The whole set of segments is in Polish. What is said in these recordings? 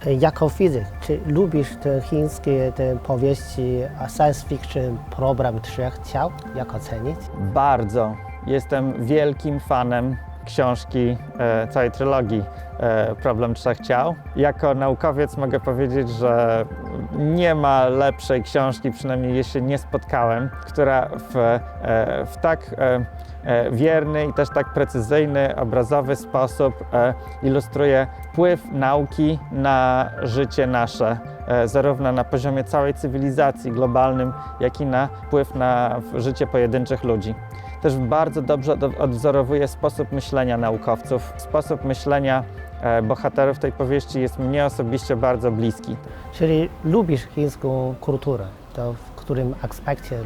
Czy jako fizyk, czy lubisz te chińskie te powieści science fiction, program trzech ciał? Jak ocenić? Bardzo. Jestem wielkim fanem książki, e, całej trylogii e, Problem Trzech Ciał. Jako naukowiec mogę powiedzieć, że nie ma lepszej książki, przynajmniej jeśli nie spotkałem, która w, e, w tak e, e, wierny i też tak precyzyjny, obrazowy sposób ilustruje wpływ nauki na życie nasze, zarówno na poziomie całej cywilizacji globalnym, jak i na wpływ na życie pojedynczych ludzi też bardzo dobrze od- odwzorowuje sposób myślenia naukowców. Sposób myślenia bohaterów tej powieści jest mnie osobiście bardzo bliski. Czyli lubisz chińską kulturę? To w którym aspekcie?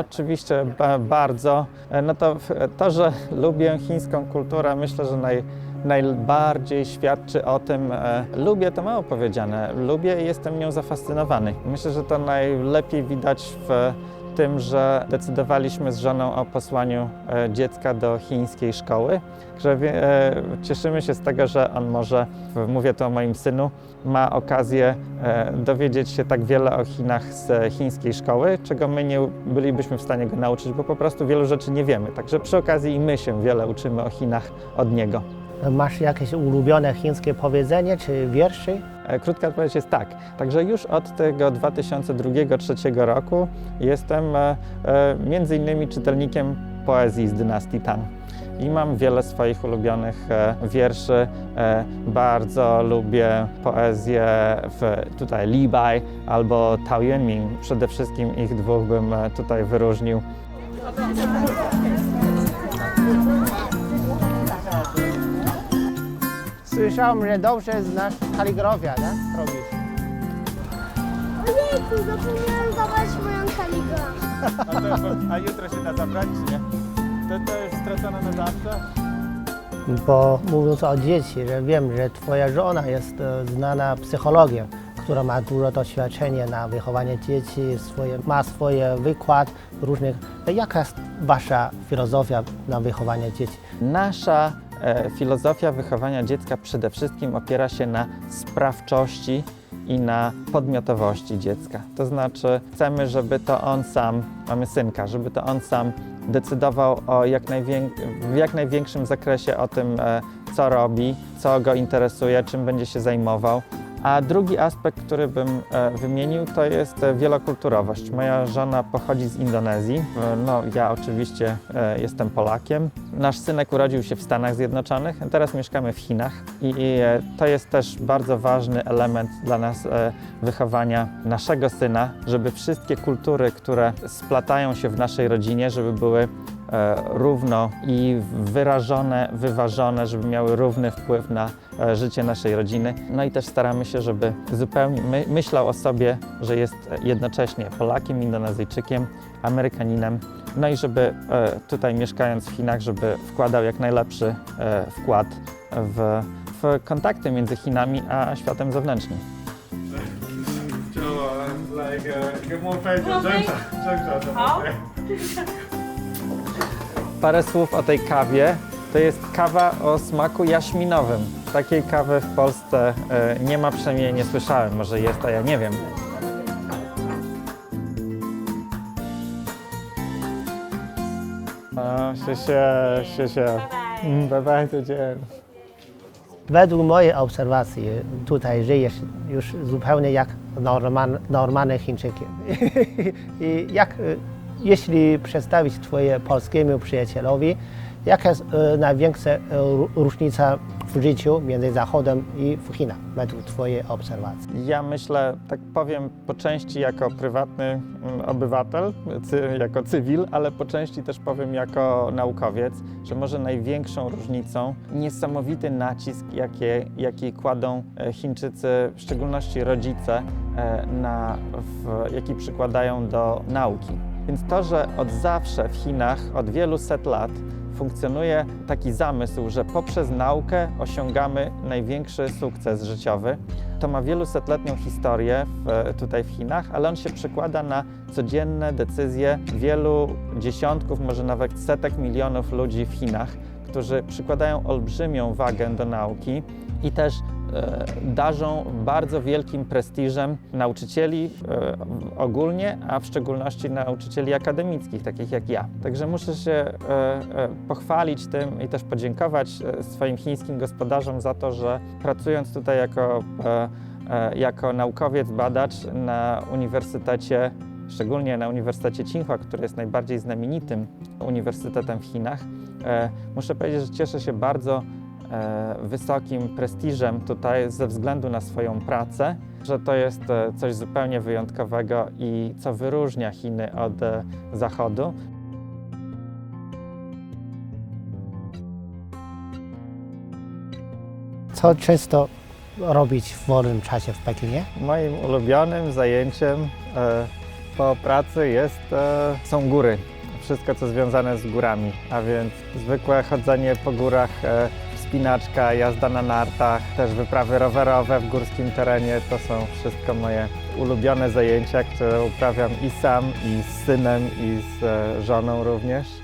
Oczywiście ba bardzo. E, No to to, że lubię chińską kulturę, myślę, że naj, najbardziej świadczy o tym. E, lubię to mało powiedziane. Lubię i jestem nią zafascynowany. Myślę, że to najlepiej widać w tym, że decydowaliśmy z żoną o posłaniu e, dziecka do chińskiej szkoły, że e, cieszymy się z tego, że on może, mówię tu o moim synu, ma okazję e, dowiedzieć się tak wiele o Chinach z chińskiej szkoły, czego my nie bylibyśmy w stanie go nauczyć, bo po prostu wielu rzeczy nie wiemy. Także przy okazji i my się wiele uczymy o Chinach od niego. Masz jakieś ulubione chińskie powiedzenie czy wierszy? E, Krótka odpowiedź jest tak. Także już od tego 2002-2003 roku jestem e, e, między innymi czytelnikiem poezji z dynastii Tang. I mam wiele swoich ulubionych wierszy. Bardzo lubię poezję w, tutaj Li Bai albo Tao Yuanming. Przede wszystkim ich dwóch bym tutaj wyróżnił. Słyszałem, że dobrze znasz kaligrafię, tak? Robisz. Ojejku, zapomniałam zabrać moją kaligrafię. A jutro się da zabrać, czy nie? To, to jest stracone na zawsze? Bo mówiąc o dzieci, że wiem, że twoja żona jest e, znana psychologiem, która ma dużo doświadczenia na wychowanie dzieci, swoje, ma swoje wykład różnych. Jaka jest wasza filozofia na wychowanie dzieci? Nasza filozofia wychowania dziecka przede wszystkim opiera się na sprawczości i na podmiotowości dziecka. To znaczy, chcemy, żeby to on sam, mamy synka, żeby to on sam decydował o jak w jak największym zakresie o tym, e, co robi, co go interesuje, czym będzie się zajmował. A drugi aspekt, który bym e, wymienił, to jest e, wielokulturowość. Moja żona pochodzi z Indonezji. E, No, ja oczywiście jestem Polakiem. Nasz synek urodził się w Stanach Zjednoczonych, teraz mieszkamy w Chinach. I, to jest też bardzo ważny element dla nas wychowania naszego syna, żeby wszystkie kultury, które splatają się w naszej rodzinie, żeby były E, równo i wyrażone, wyważone, żeby miały równy wpływ na e, życie naszej rodziny. No i też staramy się, żeby zupełnie my, myślał o sobie, że jest jednocześnie Polakiem, Indonezyjczykiem, Amerykaninem, no i żeby e, tutaj mieszkając w Chinach, żeby wkładał jak najlepszy wkład w, w kontakty między Chinami a światem zewnętrznym. So, uh, like, uh, parę słów o tej kawie. To jest kawa o smaku jaśminowym. Takiej kawy w Polsce e, nie ma, przynajmniej nie słyszałem. Może jest, a ja nie wiem. A, się, się, się, się. Mm, bye bye, to dzień. Według mojej obserwacji tutaj żyjesz już zupełnie jak normalny Chińczykiem. I jak jeśli przedstawić twoje polskiemu przyjacielowi, jaka jest e, największa e, ró- różnica w życiu między Zachodem i w Chinach według twojej obserwacji? Ja myślę, tak powiem, po części jako prywatny mm, obywatel, jako cywil, ale po części też powiem jako naukowiec, że może największą różnicą niesamowity nacisk, jaki kładą e, Chińczycy, w szczególności rodzice, na, w, jaki przykładają do nauki. Więc to, że od zawsze w Chinach, od wielu set lat, funkcjonuje taki zamysł, że poprzez naukę osiągamy największy sukces życiowy. To ma wielusetletnią historię w, tutaj w Chinach, ale on się przekłada na codzienne decyzje wielu dziesiątków, może nawet setek milionów ludzi w Chinach, którzy przykładają olbrzymią wagę do nauki i też darzą bardzo wielkim prestiżem nauczycieli e, ogólnie, a w szczególności nauczycieli akademickich, takich jak ja. Także muszę się e, e, pochwalić tym i też podziękować e, swoim chińskim gospodarzom za to, że pracując tutaj jako, e, e, jako naukowiec, badacz na uniwersytecie, szczególnie na Uniwersytecie Tsinghua, który jest najbardziej znamienitym uniwersytetem w Chinach, e, muszę powiedzieć, że cieszę się bardzo e, wysokim prestiżem tutaj ze względu na swoją pracę, że to jest e, coś zupełnie wyjątkowego i co wyróżnia Chiny od e, Zachodu. Co często robić w wolnym czasie w Pekinie? Moim ulubionym zajęciem e, po pracy jest, e, są góry. Wszystko, co związane z górami, a więc zwykłe chodzenie po górach, e, wspinaczka, jazda na nartach, też wyprawy rowerowe w górskim terenie. To są wszystko moje ulubione zajęcia, które uprawiam i sam, i z synem, i z e, żoną również.